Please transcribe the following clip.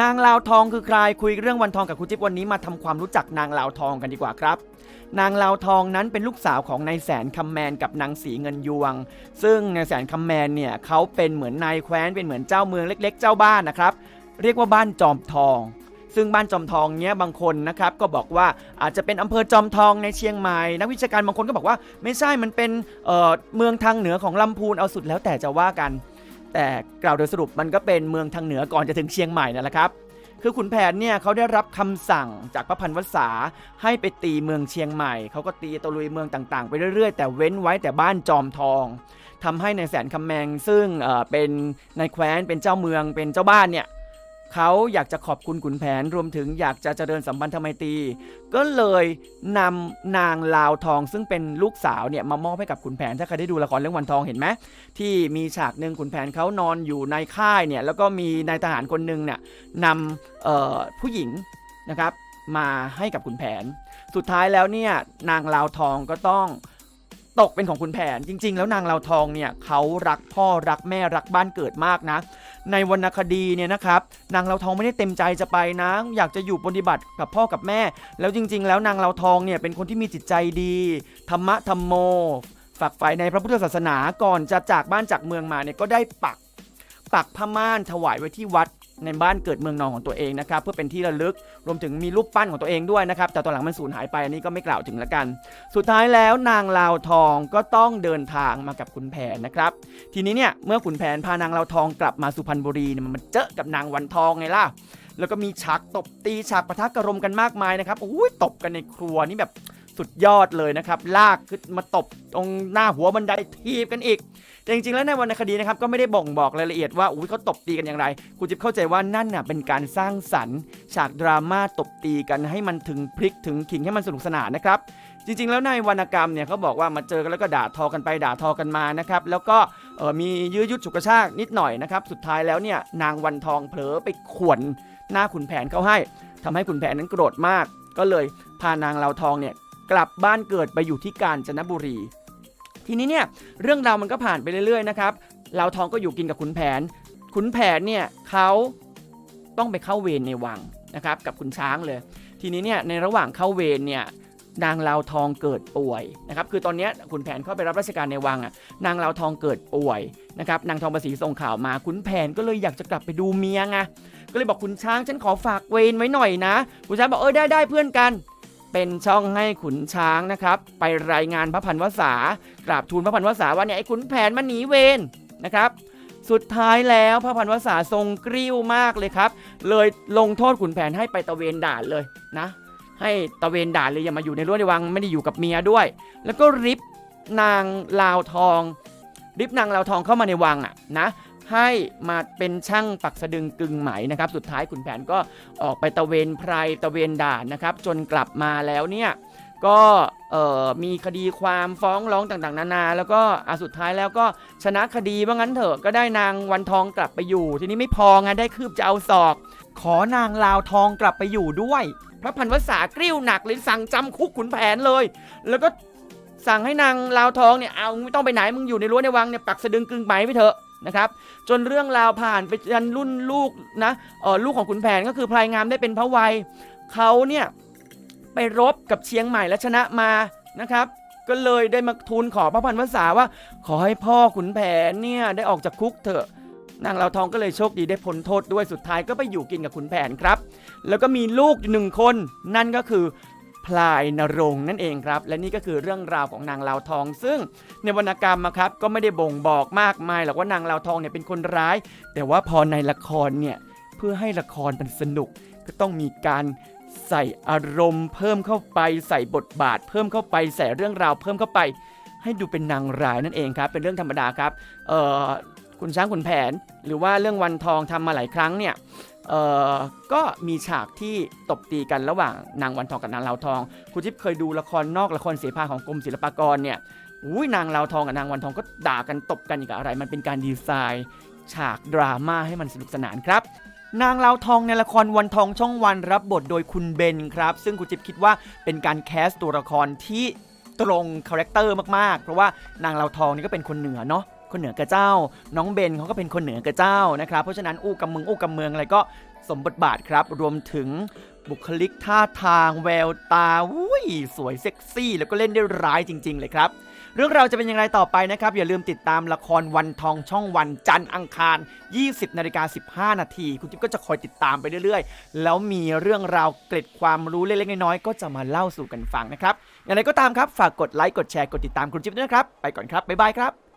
นางลาวทองคือใครคุยเรื่องวันทองกับคุณจิ๊บวันนี้มาทำความรู้จักนางลาวทองกันดีกว่าครับ นางลาวทองนั้นเป็นลูกสาวของนายแสนคำแมนกับนางสีเงินยวง ซึ่งนายแสนคำแมนเนี่ยเขาเป็นเหมือนนายแคว้นเป็นเหมือนเจ้าเมืองเล็ก ๆ เจ้าบ้านนะครับเรียกว่าบ้านจอมทอง ซึ่งบ้านจอมทองเนี้ยบางคนนะครับก็บอกว่าอาจจะเป็นอำเภอจอมทองในเชียงใหม่นักวิชาการบางคนก็บอกว่าไม่ใช่มันเป็นเอ่อเมืองทางเหนือของลำพูนเอาสุดแล้วแต่จะว่ากัน แต่กล่าวโดยสรุปมันก็เป็นเมืองทางเหนือก่อนจะถึงเชียงใหม่นั่นแหละครับ คือขุนแผนเนี่ยเขาได้รับคำสั่งจากพระพันวษาให้ไปตีเมืองเชียงใหม่ เขาก็ตีตะลุยเมืองต่างๆ ไปเรื่อยๆ แต่เว้นไว้แต่บ้านจอมทองทำให้ในแสนคำแมงซึ่งเเป็นนายแคว้นเป็นเจ้าเมืองเป็นเจ้าบ้านเนี่ย เขาอยากจะขอบคุณขุนแผนรวมถึงอยากจะเจริญสัมพันธไมตรี ก็เลยนำนางลาวทองซึ่งเป็นลูกสาวเนี่ยมามอบให้กับขุนแผนถ้าใครได้ดูละครเรื่องวันทองเห็นไหมที่มีฉากหนึ่งขุนแผนเขานอนอยู่ในค่ายเนี่ยแล้วก็มีนายทหารคนหนึ่งเนี่ยนำผู้หญิงนะครับมาให้กับขุนแผน สุดท้ายแล้วเนี่ยนางลาวทองก็ต้องตกเป็นของขุนแผนจริง ๆ แล้วนางลาวทองเนี่ยเขารักพ่อรักแม่รักบ้านเกิดมากนะ ในวรรณคดีเนี่ยนะครับนางเลาทองไม่ได้เต็มใจจะไปนะ อยากจะอยู่ปฏิบัติกับพ่อกับแม่ แล้วจริง ๆ แล้วนางเลาทองเนี่ยเป็นคนที่มีจิตใจดีธรรมะธรรมโม ฝักใฝ่ในพระพุทธศาสนาก่อนจะจากบ้านจากเมืองมาเนี่ยก็ได้ปักปักผ้าม่านถวายไว้ที่วัด ในบ้านเกิดเมืองนอนของตัวเองนะครับเพื่อเป็นที่ระลึกรวมถึงมีรูปปั้นของตัวเองด้วยนะครับแต่ตอนหลังมันสูญหายไปอันนี้ก็ไม่กล่าวถึงละกัน สุดท้ายแล้วนางลาวทองก็ต้องเดินทางมากับขุนแผนนะครับทีนี้เนี่ยเมื่อขุนแผนพานางลาวทองกลับมาสุพรรณบุรีเนี่ยมันเจอกับนางวันทองไงล่ะแล้วก็มีฉากตบตีฉากประทะกระรมกันมากมายนะครับโอ้ยตบกันในครัวนี่แบบ สุดยอดเลยนะครับ ลากขึ้นมาตบตรงหน้าหัวบันไดทีบกันอีก แต่จริงๆแล้วในวรรณคดีนะครับก็ไม่ได้บ่งบอกรายละเอียดว่าอุ้ยเขาตบตีกันอย่างไรคุณจิ๊บเข้าใจว่านั่นน่ะเป็นการสร้างสรรค์ ฉากดราม่าตบตีกันให้มันถึงพลิกถึงขิงให้มันสนุกสนานนะครับจริงๆ แล้วในวรรณกรรมเนี่ยเขาบอกว่ามาเจอกันแล้วก็ด่าทอกันไปด่าทอกันมานะครับแล้วก็มียื้อยุดฉุกกระชากนิดหน่อยนะครับสุดท้ายแล้วเนี่ยนางวันทองเผลอไปขวนหน้าขุนแผนเข้าให้ทำให้ขุนแผนนั้นโกรธมาก ก็เลยพานางเลาทองเนี่ย กลับบ้านเกิดไปอยู่ที่กาญจนบุรี ทีนี้เนี่ยเรื่องราวมันก็ผ่านไปเรื่อยๆนะครับลาวทองก็อยู่กินกับขุนแผน ขุนแผนเนี่ยเขาต้องไปเข้าเวรในวังนะครับกับขุนช้างเลย ทีนี้เนี่ยในระหว่างเข้าเวรเนี่ยนางลาวทองเกิดป่วยนะครับคือตอนนี้ขุนแผนเข้าไปรับราชการในวังอะนางลาวทองเกิดป่วยนะครับนางทองประสีส่งข่าวมาขุนแผนก็เลยอยากจะกลับไปดูเมียไงก็เลยบอกขุนช้างฉันขอฝากเวรไว้หน่อยนะขุนช้างบอกเออได้ได้เพื่อนกัน เป็นช่องให้ขุนช้างนะครับ ไปรายงานพระพันวษากราบทูลพระพันวษาว่าเนี่ยไอ้ขุนแผนมันหนีเวรนะครับ สุดท้ายแล้วพระพันวษาทรงกริ้วมากเลยครับ เลยลงโทษขุนแผนให้ไปตะเวนด่านเลยนะ ให้ตะเวนด่านเลยอย่ามาอยู่ในรั้วในวังไม่ได้อยู่กับเมียด้วย แล้วก็ริบนางลาวทองริบนางลาวทองเข้ามาในวังอะนะ ให้มาเป็นช่างปักสะดึงกึ่งไหมนะครับ สุดท้ายขุนแผนก็ออกไปตะเวนไพรตะเวนด่านนะครับ จนกลับมาแล้วเนี่ยก็มีคดีความฟ้องร้องต่างๆ นานา แล้วก็อะสุดท้ายแล้วก็ชนะคดีว่างั้นเถอะก็ได้นางวันทองกลับไปอยู่ ทีนี้ไม่พอไงได้คืบจะเอาศอก ขอนางลาวทองกลับไปอยู่ด้วย พระพันวษากริ้วหนักเลยสั่งจำคุกขุนแผนเลย แล้วก็สั่งให้นางลาวทองเนี่ยเอาไม่ต้องไปไหนมึงอยู่ในรั้วในวังเนี่ยปักสะดึงกึ่งไหมไปเถอะ นะครับจนเรื่องราวผ่านไปจนรุ่นลูกนะเออลูกของขุนแผนก็คือพลายงามได้เป็นพระวัยเขาเนี่ยไปรบกับเชียงใหม่และชนะมานะครับ ก็เลยได้มาทูลขอพระพันวษาว่า ขอให้พ่อขุนแผนเนี่ยได้ออกจากคุกเถอะนางลาวทองก็เลยโชคดีได้พ้นโทษด้วยสุดท้ายก็ไปอยู่กินกับขุนแผนครับ แล้วก็มีลูกอยู่หนึ่งคน นั่นก็คือ พลายนรงค์นั่นเองครับ และนี่ก็คือเรื่องราวของนางลาวทอง ซึ่งในวรรณกรรมอะครับก็ไม่ได้บ่งบอกมากมายหรอกว่านางลาวทองเนี่ยเป็นคนร้าย แต่ว่าพอในละครเนี่ยเพื่อให้ละครมันสนุก ก็ต้องมีการใส่อารมณ์เพิ่มเข้าไปใส่บทบาท เพิ่มเข้าไปใส่เรื่องราวเพิ่มเข้าไป ให้ดูเป็นนางร้ายนั่นเองครับ เป็นเรื่องธรรมดาครับเอ่อคุณช้างขุนแผน หรือว่าเรื่องวันทองทำมาหลายครั้งเนี่ย เอ่อก็มีฉากที่ตบตีกันระหว่างนางวันทองกับนางลาวทองคุณทิพย์เคยดูละครนอกละครเสภาของกรมศิลปากรเนี่ยอุ้ยนางลาวทองกับนางวันทองก็ด่ากันตบกันอย่างอะไร มันเป็นการดีไซน์ ฉากดราม่าให้มันสนุกสนานครับนางลาวทองในละครวันทองช่องวันรับบทโดยคุณเบนครับ ซึ่งคุณจิ๊บคิดว่าเป็นการแคสตัวละครที่ตรงคาแรคเตอร์มากๆ เพราะว่านางลาวทองนี่ก็เป็นคนเหนือเนาะ คนเหนือกระเจ้า น้องเบนเขาก็เป็นคนเหนือกระเจ้านะครับเพราะฉะนั้นอู้กำมึงอู้กำเมืองอะไรก็สมบทบาทครับ รวมถึงบุคลิกท่าทางแววตาอุ้ยสวยเซ็กซี่ แล้วก็เล่นได้ร้ายจริง ๆ เลยครับ เรื่องราวจะเป็นอย่างไรต่อไปนะครับ อย่าลืมติดตามละครวันทองช่องวันจันทร์อังคาร 20นาฬิกา15 นาที คุณจิ๊บก็จะคอยติดตามไปเรื่อยๆ แล้วมีเรื่องราวเกร็ดความรู้เล็กๆน้อยๆก็จะมาเล่าสู่กันฟังนะครับอย่างไรก็ตามครับฝากกดไลค์กดแชร์กดติดตามคุณจิ๊บด้วยนะครับไปก่อนครับบ๊ายบายครับ